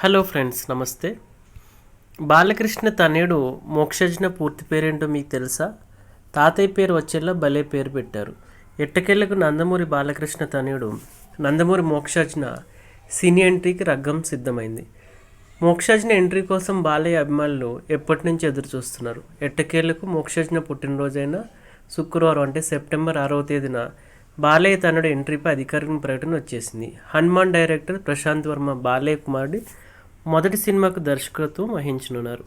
Hello friends నమస్తే. బాలకృష్ణ తనేడు మోక్షజ్ఞ పూర్తి పేరేంటో మీకు తెలుసా? తాతయ్య పేరు వచ్చేలా భలే పేరు పెట్టారు. ఎట్టకేళ్ళకు నందమూరి బాలకృష్ణ తనేడు నందమూరి మోక్షజ్ఞ సినీ ఎంట్రీకి రగ్గం సిద్ధమైంది. మోక్షజ్ఞ ఎంట్రీ కోసం బాలయ్య అభిమానులు ఎప్పటి నుంచి ఎదురు చూస్తున్నారు? ఎట్టకేళ్ళకు మోక్షజ్ఞ పుట్టినరోజైన శుక్రవారం అంటే సెప్టెంబర్ ఆరవ తేదీన బాలయ్య తనడు ఎంట్రీపై అధికారిక ప్రకటన వచ్చేసింది. హనుమాన్ డైరెక్టర్ ప్రశాంత్ వర్మ బాలయ్య కుమారుడి మొదటి సినిమాకు దర్శకత్వం వహించనున్నారు.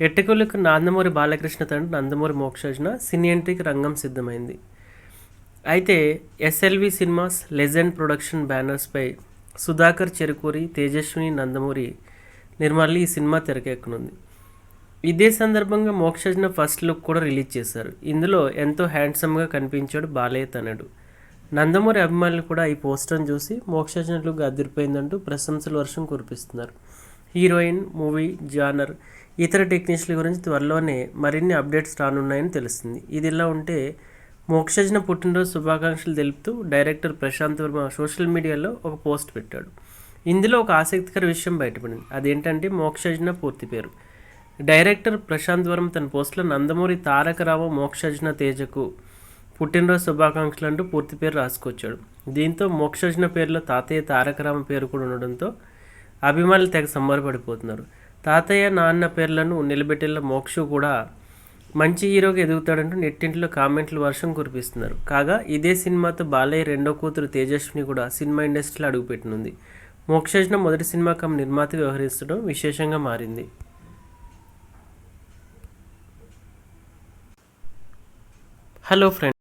ఎట్టకొలకు నందమూరి బాలకృష్ణ తండ్రి నందమూరి మోక్షజన సినీ ఎంట్రీకి రంగం సిద్ధమైంది. అయితే ఎస్ఎల్వి సినిమాస్ లెజెండ్ ప్రొడక్షన్ బ్యానర్స్పై సుధాకర్ చెరుకూరి తేజస్విని నందమూరి నిర్మల్లి ఈ సినిమా తెరకెక్కనుంది. ఇదే సందర్భంగా మోక్షజ్న ఫస్ట్ లుక్ కూడా రిలీజ్ చేశారు. ఇందులో ఎంతో హ్యాండ్సమ్గా కనిపించాడు బాలయ్య తనడు నందమూరి అభిమానులు కూడా ఈ పోస్టర్ను చూసి మోక్షజ్న లుక్ అదిరిపోయిందంటూ ప్రశంసల వర్షం కురిపిస్తున్నారు. హీరోయిన్ మూవీ జానర్ ఇతర టెక్నీషియన్ల గురించి త్వరలోనే మరిన్ని అప్డేట్స్ రానున్నాయని తెలుస్తుంది. ఇది ఇలా ఉంటే మోక్షజన పుట్టినరోజు శుభాకాంక్షలు తెలుపుతూ డైరెక్టర్ ప్రశాంత్ వర్మ సోషల్ మీడియాలో ఒక పోస్ట్ పెట్టాడు. ఇందులో ఒక ఆసక్తికర విషయం బయటపడింది. అదేంటంటే మోక్షజన పూర్తి పేరు. డైరెక్టర్ ప్రశాంత్ వర్మ తన పోస్టులో నందమూరి తారకరావు మోక్షజన తేజకు పుట్టినరోజు శుభాకాంక్షలు అంటూ పూర్తి పేరు రాసుకొచ్చాడు. దీంతో మోక్షజన పేరులో తాతయ్య తారకరామ పేరు కూడా ఉండడంతో అభిమానులు తెగ సంబరపడిపోతున్నారు. తాతయ్య నాన్న పేర్లను నిలబెట్టేలా మోక్షు కూడా మంచి హీరోగా ఎదుగుతాడంటూ నెట్టింట్లో కామెంట్లు వర్షం కురిపిస్తున్నారు. కాగా ఇదే సినిమాతో బాలయ్య రెండో కూతురు తేజస్విని కూడా సినిమా ఇండస్ట్రీలో అడుగుపెట్టనుంది. మోక్షజ్న మొదటి సినిమా కమ్ నిర్మాత వ్యవహరిస్తడం విశేషంగా మారింది. Hello friends.